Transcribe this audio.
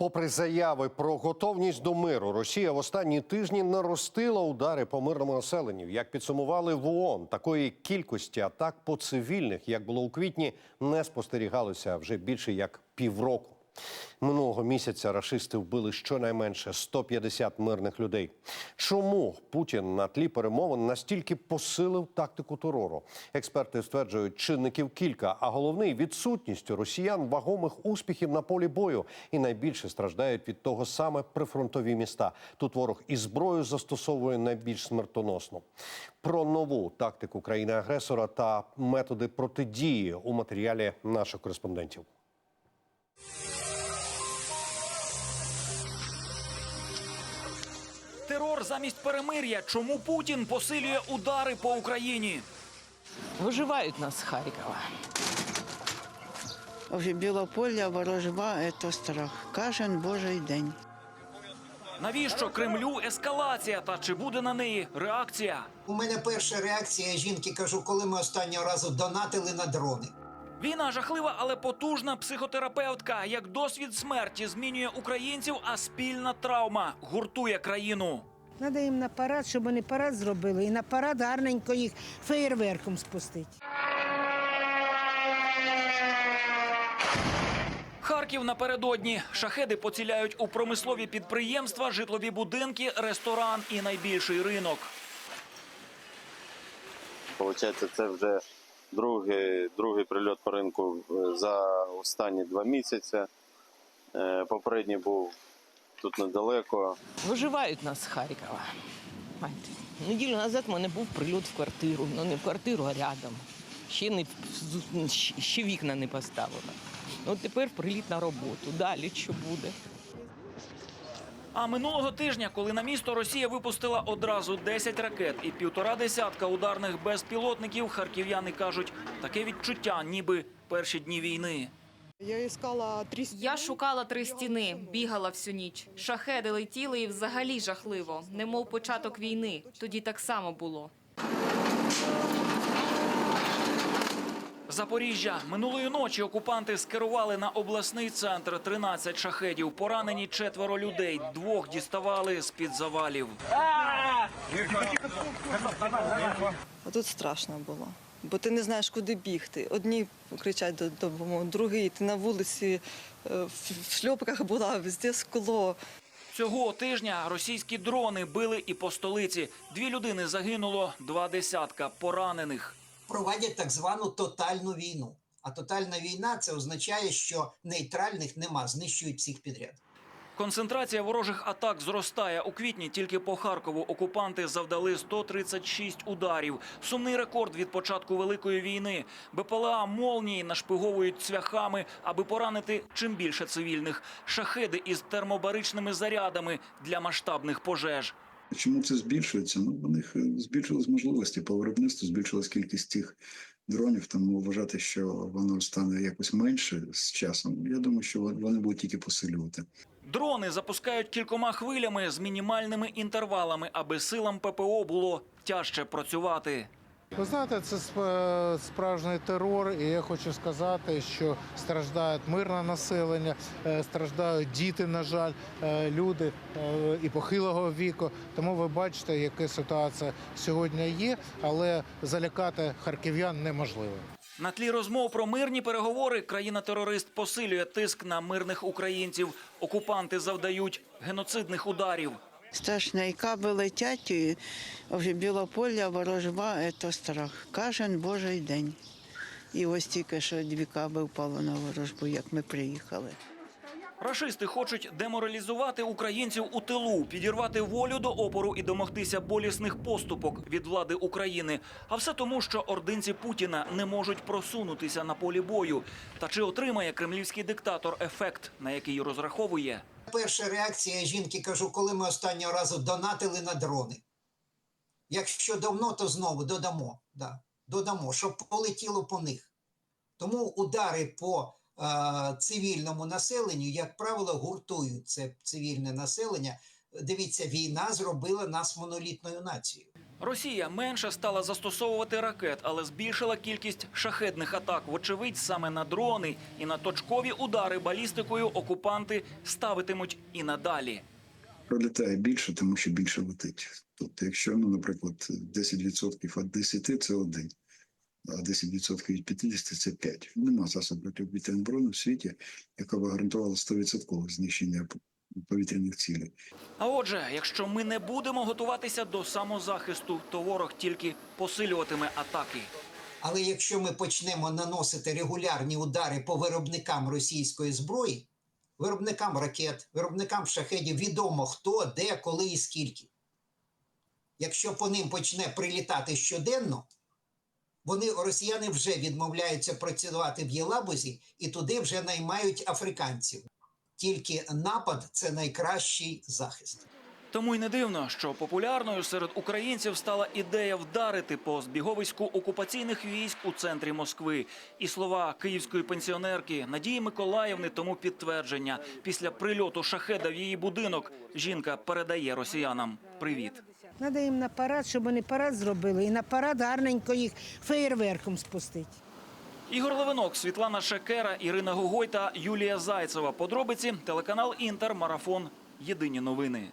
Попри заяви про готовність до миру, Росія в останні тижні наростила удари по мирному населенню. Як підсумували в ООН, такої кількості атак по цивільних, як було у квітні, не спостерігалося вже більше як півроку. Минулого місяця рашисти вбили щонайменше 150 мирних людей. Чому Путін на тлі перемовин настільки посилив тактику терору? Експерти стверджують, чинників кілька, а головний відсутністю росіян вагомих успіхів на полі бою. І найбільше страждають від того саме прифронтові міста. Тут ворог і зброю застосовує найбільш смертоносну. Про нову тактику країни-агресора та методи протидії у матеріалі наших кореспондентів. Терор замість перемир'я. Чому Путін посилює удари по Україні? Виживають нас з Харкова. Білополя, ворожба – це страх. Кожен божий день. Навіщо Кремлю ескалація? Та чи буде на неї реакція? У мене перша реакція жінки кажу, коли ми останнього разу донатили на дрони. Війна жахлива, але потужна психотерапевтка. Як досвід смерті змінює українців, а спільна травма гуртує країну. Надо їм на парад, щоб вони парад зробили, і на парад гарненько їх феєрверком спустити. Харків напередодні. Шахеди поціляють у промислові підприємства, житлові будинки, ресторан і найбільший ринок. Получається, це вже другий, другий прильот по ринку е, за останні два місяці. Е, Попередній був тут недалеко. Виживають нас з Харкова. Неділю назад в мене був прильот в квартиру. Ну не в квартиру, а рядом. Ще, не, ще вікна не поставила. От тепер приліт на роботу. Далі що буде? А минулого тижня, коли на місто Росія випустила одразу 10 ракет і півтора десятка ударних безпілотників, харків'яни кажуть, таке відчуття, ніби перші дні війни. Я искала три Я шукала три стіни, бігала всю ніч. Шахеди летіли і взагалі жахливо, немов початок війни. Тоді так само було. Запоріжжя минулої ночі окупанти скерували на обласний центр 13 шахедів. Поранені четверо людей. Двох діставали з під завалів. Тут страшно було. Бо ти не знаєш, куди бігти. Одні кричать до допомоги, другі ти на вулиці е, в шльопках була, везде скло. Цього тижня російські дрони били і по столиці. Дві людини загинуло, два десятка поранених. Проводять так звану тотальну війну. А тотальна війна це означає, що нейтральних нема, знищують всіх підряд. Концентрація ворожих атак зростає. У квітні тільки по Харкову окупанти завдали 136 ударів. Сумний рекорд від початку Великої війни. БПЛА молнії нашпиговують цвяхами, аби поранити чим більше цивільних. Шахеди із термобаричними зарядами для масштабних пожеж. Чому це збільшується? Ну, у них е, збільшились можливості по виробництву, збільшилась кількість тих дронів, тому вважати, що воно стане якось менше з часом. Я думаю, що вони будуть тільки посилювати. Дрони запускають кількома хвилями з мінімальними інтервалами, аби силам ППО було тяжче працювати. Ви знаєте, це справжній терор, і я хочу сказати, що страждають мирне населення, е, страждають діти, на жаль, е, люди е, і похилого віку. Тому ви бачите, яка ситуація сьогодні є, але залякати харків'ян неможливо. На тлі розмов про мирні переговори країна-терорист посилює тиск на мирних українців. Окупанти завдають геноцидних ударів. Страшно, і каби летять, і ой, Білополя, ворожба – це страх. Кожен божий день. І ось тільки що дві каби впало на ворожбу, як ми приїхали. Рашисти хочуть деморалізувати українців у тилу, підірвати волю до опору і домогтися болісних поступок від влади України. А все тому, що ординці Путіна не можуть просунутися на полі бою. Та чи отримає кремлівський диктатор ефект, на який розраховує? Перша реакція жінки кажу, коли ми останнього разу донатили на дрони. Якщо давно, то знову додамо. Да, додамо, щоб полетіло по них. Тому удари по е, цивільному населенню, як правило, гуртують це цивільне населення. Дивіться, війна зробила нас монолітною нацією. Росія менше стала застосовувати ракет, але збільшила кількість шахедних атак. Вочевидь, саме на дрони і на точкові удари балістикою окупанти ставитимуть і надалі. Пролітає більше, тому що більше летить. Тобто, якщо, ну, наприклад, 10% від 10 – це один, а 10% від 50 – це 5. Нема засобу протиповітряної оборони в світі, яка б гарантувала 100% знищення повітряних цілей. А отже, якщо ми не будемо готуватися до самозахисту, то ворог тільки посилюватиме атаки. Але якщо ми почнемо наносити регулярні удари по виробникам російської зброї, виробникам ракет, виробникам шахедів, відомо хто, де, коли і скільки. Якщо по ним почне прилітати щоденно, вони, росіяни, вже відмовляються працювати в Єлабузі і туди вже наймають африканців. Тільки напад це найкращий захист. Тому й не дивно, що популярною серед українців стала ідея вдарити по збіговиську окупаційних військ у центрі Москви. І слова київської пенсіонерки Надії Миколаївни тому підтвердження. Після прильоту шахеда в її будинок жінка передає росіянам привіт. Треба їм на парад, щоб вони парад зробили, і на парад гарненько їх феєрверком спустити. Ігор Левинок, Світлана Шекера, Ірина Гогой та Юлія Зайцева. Подробиці телеканал Інтер, марафон. Єдині новини.